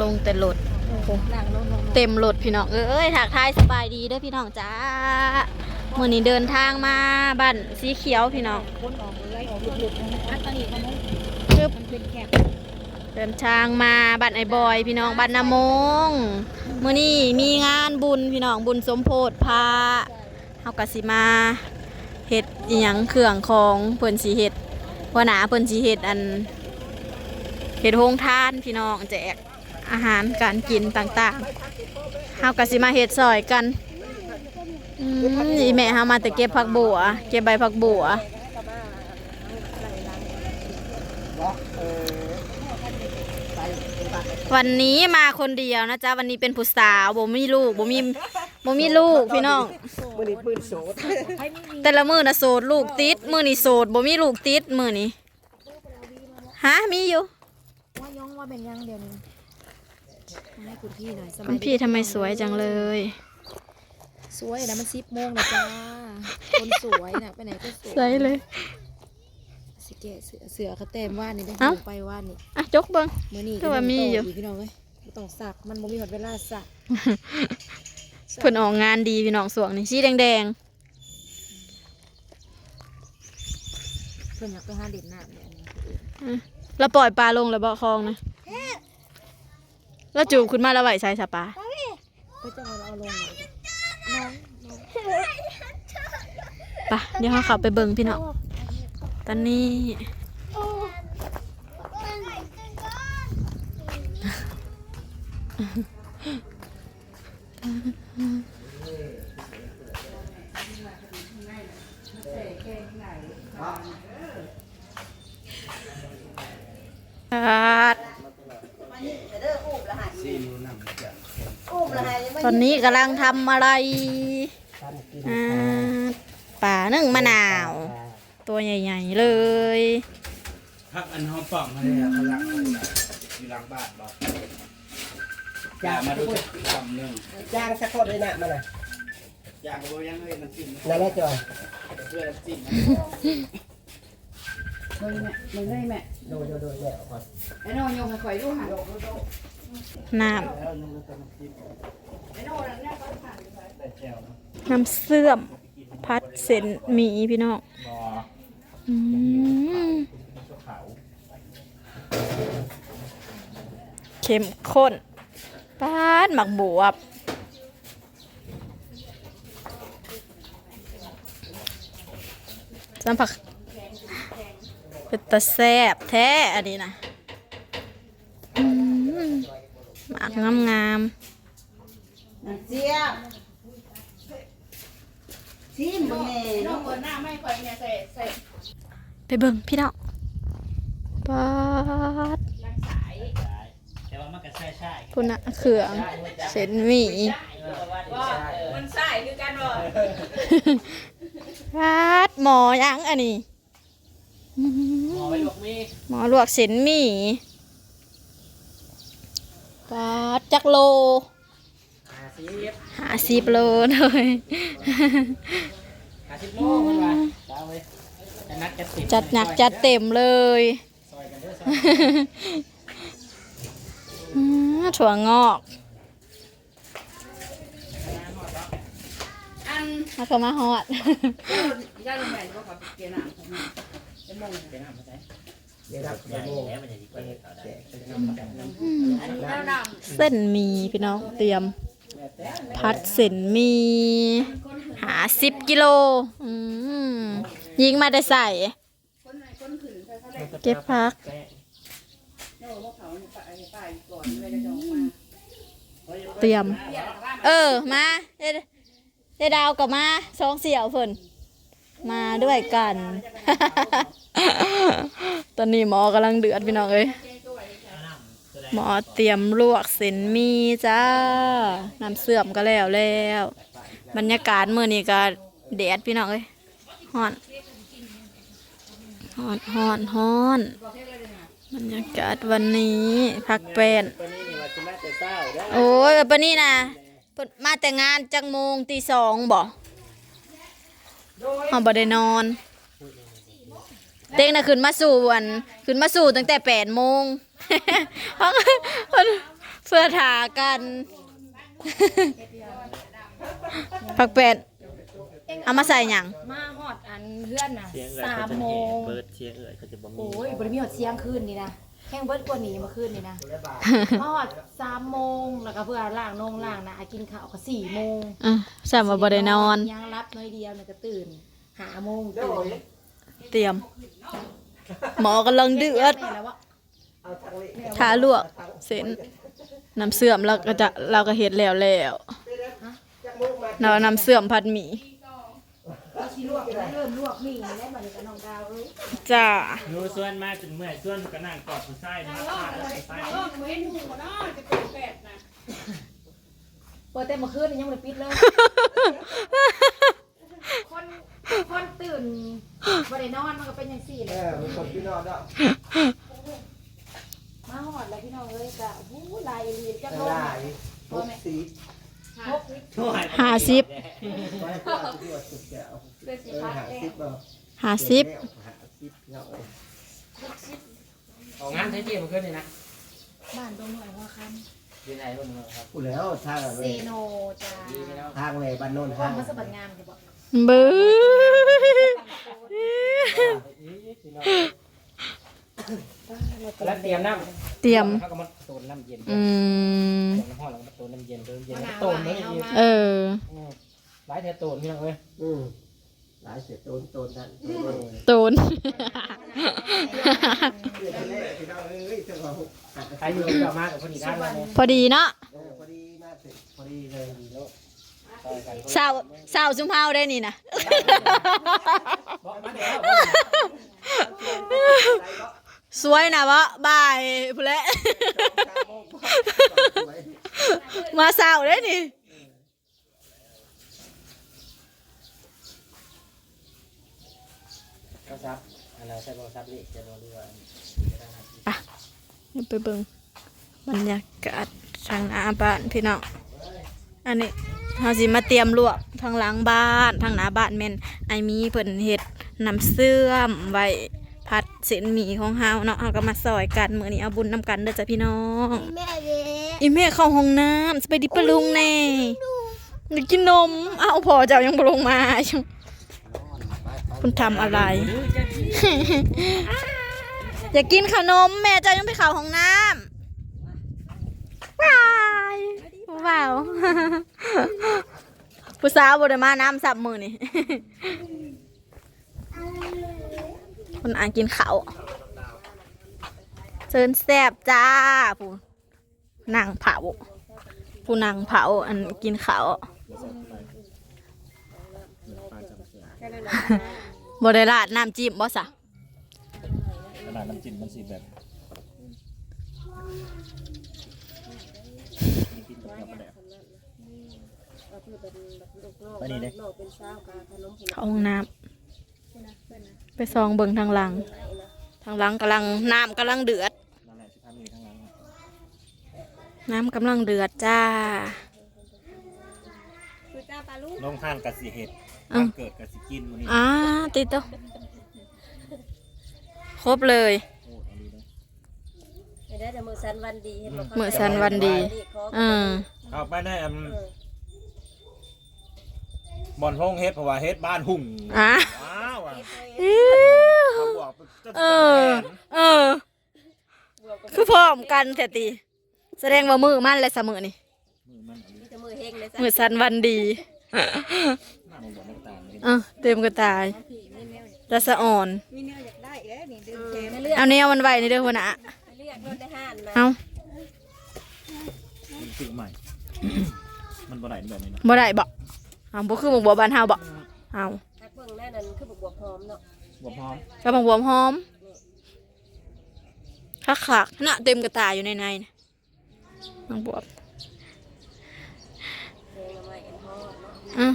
ลงแต่รถนั่งลงลงเต็มรถพี่น้องเอ้ยถักทายสบายดีเด้อพี่น้องจ้ามื่อนี้เดินทางมาบ้านสีเขียวพี่น้องคนออกไล่ออกหลุดๆนะอันตอนนี้เขาไม่ปึ๊บมันเป็นแคบเดินทางมาบ้านไอ้บอย พี่น้องบ้านนามงมื่อนี้มีงานบุญพี่น้องบุญสมโพธิพระเฮากะสิมาเฮ็ดอีหยังเครื่องของเพิ่นสิเฮ็ดหัวหน้าเพิ่นสิเฮ็ดอันเฮ็ดโรงทานพี่น้องแจก อาหารการกินต่างๆเฮากะสิมาเฮ็ดซอยกันอืมนี่แม่เฮามาแต่เก็บผักบัว เก็บใบผักบัววันนี้มาคนเดียวนะจ๊ะวันนี้เป็นผู้สาวบ่มีลูกบ่มีบ่มีลูกพี่น้องมือนี้ปืนโสดให้ไม่มีแต่ละมือนะโสดลูกติดมือนี่โสดบ่มีลูกติดมือนี่ฮะมีอยู่ว่ายองว่าเป็นยังเดียวนี้ ให้คุณพี่หน่อยสคุบายณพี่ทำไมสวยจังเลย สวยนะมันซิปโมงนะจ้า คนสวยนะไปไหนก็สวยสวยเลย สิเกะเสือเสือเขาเต็มว่านนี่ได้เอ้าลงไปว่านนี่อะจกเบิ่งมื้อนี้ก็ว่ามีอยู่ พี่น้องเอ้ยบ่ต้องสักมันบ่มีหมดเวลาสักเพิ่นออกงานดีพี่น้องสวงนี่สีแดงเพิ่นอยากไปหาเด่นน้ำเนี่ยอันนี้ๆอะแล้วปล่อยปลาลงแล้วบ่คลองนะ แล้วจูบขึ้นมาแล้วไหวใส่สปาก็จะเอาลงน้องปะเดี๋ยวเขาขับไปเบิ่งพี่น้องตอนนี้ครับ ตอนนี้กำลังทำอะไรท่านกินอ่าป่านึ่งมะนาว ตัวใหญ่ๆเลย พักอันหอมป่องมาเลยอะเขาหลังอยู่หลังบ้านบอกอย่ามาดูสักคำหนึ่งย่างสักคนเลยนะมาหน่อยอยากรู้ยังเลยมันจิ้มนั่นแหละจอยเพื่อจิ้มมึงแม่มึงได้แม่โดยโดยโดยแม่ก่อนไอ้น้องยงให้ข่อยดูหันน้แล้วนึงมันต้องจิ้มไอ้น้องนั่นเนี่ยเขาผ่านไปแต่แจ่ว น้ำเสื่อม พัดเส้นหมีพี่น้องอืมเข้มข้นปาดหมักบวบสัมผัสเป็นตะแซบแท้อันนี้นะหมากงามงาม เจี๊ยบชิมมึงแม่น้องเปิดหน้าไม่ข่อยเนี่ยใส่ใส่ๆไปเบิ่งพี่น้องปาดรังสายแต่ว่ามันก็ใช่ใช่พุ่นอะเขืองเส้นหมี่ว่ามันสายคือกันบ่ปาดหมอยังอันนี้อื้อหืหมออไปลวกมีหมอลวกเส้นหมี่ปาดจักโล หาซีฟหาสิบโลเลยหาสิบโมงมันว่าตาเว้ยจะนัดกันสิบจัดหนักจัดเต็มเลยซอยกันเด้อซอยอื้อถั่วงอกอันแล้วก็มาฮอดย่าลงแม่ก็ขอเกียร์หน้าเป็นมงเป็นน้ำมาใส่เดี๋ยวรับใหญ่โมงแล้วมันจะดีกว่าเขาได้อันนี้แล้วน้เส้นหมีพี่น้องเตรียม พัดเส้นมีหาสิบกิโลอืมยิงมาได้ใส่ใส่เก็บพักเตรียม เออ มาเดดดาวกับมาสองเสี่ยวเพิ่นมาด้วยกัน ตอนนี้หมอกำลังเดือดพี่น้องเอ้ย หมอเตรียมลวกเส้นมีจ้าน้ำเสื่อมก็แล้วแล้ว บรรยากาศเมื้อนี้ก็แดดพี่น้องเอ้ยฮ้อนฮ้อนฮ้อนฮ้อนบรรยากาศวันนี้พักแป้นตัวนี้นี่ว่าจะมาแต่เศร้าเด้อโอ้ยปนนี้นะมาแต่งานจังโมงตีสองบ่เฮาบ่ได้นอน เต็งนะขึ้นมาสู่วันขึ้นมาสู่ตั้งแต่แปดโมง เพิ่นเพื่อถากันผักเป็ดเอามาใส่หยังมาฮอดอันเพื่อนน่ะเสียงเอ่ยสาเขามจะโมแหงเบิร์ดเสียงเอ่ยเขาจะบ่มีโอ้ยบริมีฮอดเสียงคืนนี่นะแห้งเบิดกว่านี้เมื่อคืนนี่นะมาฮอดสามโมงแล้วก็เพื่อล้างนงล้างนะกินข้าวก็สี่โมงอะสามบ่ได้นอน ยังรับน้อยเดียวเนี่ยก็ตื่นหาโมงโดตื่ยนเตรียม หมอกำลังเดือด แม่แล้วว่า เอาทางนี้ทาลวกเส้นน้ำเสื่อมเราก็จะเราก็เฮ็ดแล้วแล้วจักมุกมาเราน้ำเสื่อมผัดหมี่เราชิลวกแล้วเริ่มลวกนี่แล้วบัดนี้ก็น้องดาวเอ้ยจ้าหนูส่วนมาจนเมื่อยส่วนก็นั่งกอดผู้ชายนะครับผู้ชายเออเห็นหูเนาะจะเป็นแปดนะเปิดแต่เมื่อคืนนี่ยังไม่ได้ปิดเลย คนคนตื่นบ่ได้นอนมันก็เป็นอย่างสี่เลเอยอ มันคนพี่น้องเนาะมาหอดแล้วพี่น้องเอ้ยกะหูลายลีจักหโลกลายหกสีหกโอ้ยห้าสิบไว้ก่อนที่ว่าสุดแก้วเป็นสิเออพัดหาเอสิงบบ่ห้าสิบหาสิบเนาะของงานใช้เจียมขึ้นเลยนะบ้านตรงหน่วยหัวคยืนไหนรุ่นนึงครับพูดแล้วทางำอะเซไรโนจ้าดีไหมเนาะทางเลยบ้านโน้นพร้อทามงมาสบัดงามเดี๋ยวบอกเบื้อแล้วเตรียมน้ เตรียมำเขาก็มาโตนน้ำเย็นอืมน้ำห้อนแล้วก็มาโตนน้ำเย็นโตนเย็นมะนาวโตนให้ไม่เอาเย็นมาเออหลายเทโตนพี่น้องเอ้ยอืมหลายเสียโตนโตนนั่นโตนนี่ตูนเดี๋ยวแรกพี่น้องเอ้ยเจ้าของหาใครอยู่กับมากับคนอีกด้านแล้วเนี่ยพอดีเนาะเออพอดีมากสิพอดีเลยดีแล้วต่อยกันสาวสาวซุมเฮาได้นี่นะ บอกมาเดี๋ยว สวยนะวะบายพูนแหละ มาสาวได้นี่โทรศัพท์อะไรใช้โทรศัพท์นี่จะโดนด้วยไปเบิ่งบรรยากาศทางหน้าบ้านพี่น้องอันนี้เราสิมาเตรียมลวกทางหลังบ้านทางหน้าบ้านแม่นไอมีเพิ่นเฮ็ดน้ำเสื่อมไว้ ผัดเส้นหมี่ของเฮาเนาะเฮาก็มาซอยกันมื้อนี้เอาบุญนํกันเด้อจ้ะพี่น้องแม่เด้อีแม่เข้าห้องน้ำสไปดิปะลุงแน่อยากกินนมเอ้าพอเจ้ายังบ่ลงมาอยู่คุณทำอะไร อยากกินขนม แม่เจ้ายังไปเข้าห้องน้ำว้ายว้าวผู้สาวบไดมาน้ำสับมือนี่ คนอ่านกินข้าวเชิญแซบจ้าผู้นั่งเผาผู้นั่งเผาอันกินข้าวบไดราดน้ำจิ้มบ่สะขนาดน้ำจิ้มมันสีแบบมีกินกับกระแดกไปนี่เลยเข้าห้องน้ำ ไปซองเบิ่งทางหลัง ทางหลังกำลังน้ำกำลังเดือดนั่นแหละสิพามีทั้งนั้นน้ำกำลังเดือดจ้าลงท่านกับสีเห็ดอ้าวเกิดกับสีกินวันนี้อ่าติดตัวครบเลยโอ้อันนี้เลยไม่ได้แต่มือสันวันดีเห็นบอกมื้อสันวันดีอืมเอาไปได้อันบอนห้องเฮ็ดเพราะว่าเฮ็ดบ้านหุ่งอะว้าว อะอิ๊วเขาบอกจะเออ เออ คือพร้อมกันแต่ตีแสดงว่ามือมันและเสมอนี่มือมันอันนี้จะมือเฮงเลยมือสันวันดีหน้ามันบอกไม่ต่างเลยเออเต็มกระตายรัสอ่อนไม่เลือกเอาแนวมันไว้ในเด้อหัวหน้าไม่เลือกรถได้ห้านนะเอามันซื้อใหม่ มันบ่ได้แบบนี้นะบ่ได้บ่เอาบ่คือหมกบัวบานเฮาบ่เอา ทักเบิ่งแน่นั่นคือบวกบวกหอมเนาะบ่พร้อมกระบังบวมหอมคักคักๆน่ะเต็มกระตายอยู่ในในนะบังบวบเพลงละไม้เอ็นฮอดเนาะอือ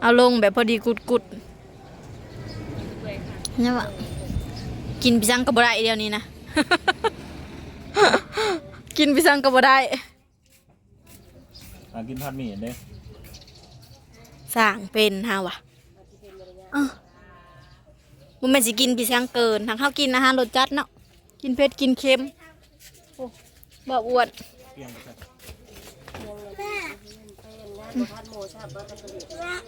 เอาลงแบบพอดีกุดกุดเนี่ยว่ะกินพิซังก็บ่ได้เดียวนี้นะ กินพิซังก็บ่ได้อ่ากินผัดหมี่เด้สร้างเป็นฮาวะ อะบ่แม่นสิกินพิซังเกินทางข้าวกินอาหารรสจัดเนาะกินเผ็ดกินเค็มโอ้บ่อ้วนปลี่ยนไปครับเมืองเลยเป็นงานบ่ทันโมชาบ่ตะกะลิงาน